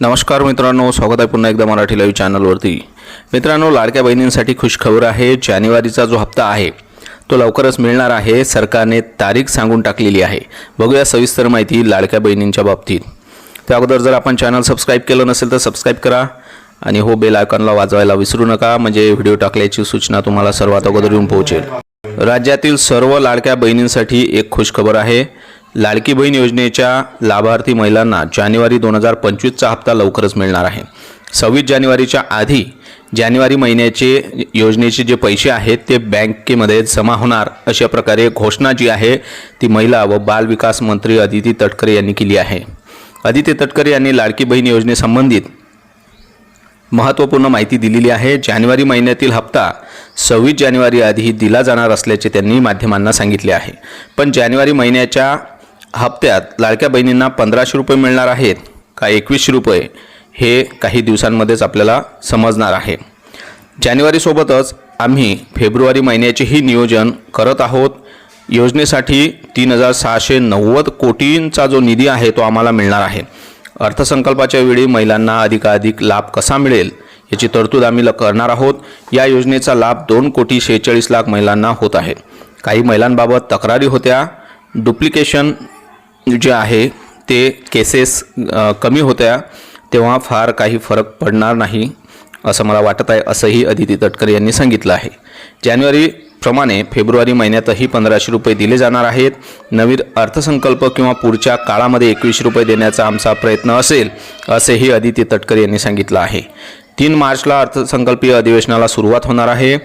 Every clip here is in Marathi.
नमस्कार मित्रांनो स्वागत आहे पुन्हा एकदा मराठी लाईव्ह चॅनलवरती मित्रांनो लाडक्या बहिणींसाठी खुशखबर आहे. जानेवारीचा जो हप्ता आहे तो लवकरच मिळणार आहे. सरकारने तारीख सांगून टाकलेली आहे. बघूया सविस्तर माहिती लाडक्या बहिणींच्या बाबतीत. त्या अगोदर जर आपण चॅनल सबस्क्राईब केलं नसेल तर सबस्क्राईब करा आणि हो बेल आयकॉनला वाजवायला विसरू नका. म्हणजे व्हिडिओ टाकल्याची सूचना तुम्हाला सर्वात अगोदर येऊन पोहोचेल. राज्यातील सर्व लाडक्या बहिणींसाठी एक खुशखबर आहे. लाडकी बहीण योजनेच्या लाभार्थी महिलांना जानेवारी दोन हजार पंचवीसचा हप्ता लवकरच मिळणार आहे. सव्वीस जानेवारीच्या आधी जानेवारी महिन्याचे योजनेचे जे पैसे आहेत ते बँकेमध्ये जमा होणार अशा प्रकारे घोषणा जी आहे ती महिला व बाल विकास मंत्री अदिती तटकरे यांनी केली आहे. अदिती तटकरे यांनी लाडकी बहीण योजनेसंबंधित महत्त्वपूर्ण माहिती दिलेली आहे. जानेवारी महिन्यातील हप्ता सव्वीस जानेवारी आधी दिला जाणार असल्याचे त्यांनी माध्यमांना सांगितले आहे. पण जानेवारी महिन्याच्या हप्त्यात लाडक्या बहिणींना पंधराशे रुपये मिळणार आहेत का एकवीसशे रुपये हे काही दिवसांमध्येच आपल्याला समजणार आहे. जानेवारीसोबतच आम्ही फेब्रुवारी महिन्याचेही नियोजन करत आहोत. योजनेसाठी तीन हजार सहाशे नव्वद कोटींचा जो निधी आहे तो आम्हाला मिळणार आहे. अर्थसंकल्पाच्या वेळी महिलांना अधिकाधिक लाभ कसा मिळेल याची तरतूद आम्ही ल- करणार आहोत. या योजनेचा लाभ दोन कोटी शेहेचाळीस लाख महिलांना होत आहे. काही महिलांबाबत तक्रारी होत्या. डुप्लिकेशन जे आहे ते केसेस कमी होत्या तेव्हा फार काही फरक पडणार नाही असं मला वाटत आहे असंही अदिती तटकरे यांनी सांगितलं आहे. जानेवारीप्रमाणे फेब्रुवारी महिन्यातही पंधराशे रुपये दिले जाणार आहेत. नवीन अर्थसंकल्प किंवा पुढच्या काळामध्ये एकवीसशे रुपये देण्याचा आमचा प्रयत्न असेल असेही अदिती तटकरे यांनी सांगितलं आहे. तीन मार्चला अर्थसंकल्पीय अधिवेशनाला सुरुवात होणार आहे.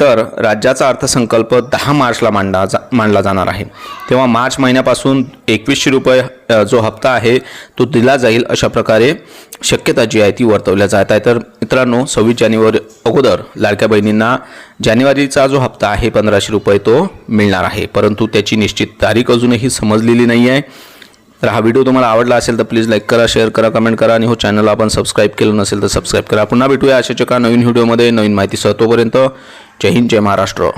तर राज्याचा अर्थसंकल्प दहा मार्चला मांडला जा मांडला जाणार आहे. तेव्हा मार्च महिन्यापासून एकवीसशे रुपये जो हप्ता आहे तो दिला जाईल अशा प्रकारे शक्यता जी आहे ती वर्तवल्या जात आहे. तर मित्रांनो सव्वीस जानेवारी अगोदर लाडक्या बहिणींना जानेवारीचा जो हप्ता आहे पंधराशे रुपये तो मिळणार आहे. परंतु त्याची निश्चित तारीख अजूनही समजलेली नाही आहे. तर हा व्हिडिओ तुम्हाला आवडला असेल तर प्लीज लाईक करा शेअर करा कमेंट करा आणि हो चॅनल आपण सबस्क्राईब केलं नसेल तर सबस्क्राईब करा. पुन्हा भेटूया अशाच्या का नवीन व्हिडिओमध्ये नवीन माहितीसह तोपर्यंत जय हिंद जय महाराष्ट्र.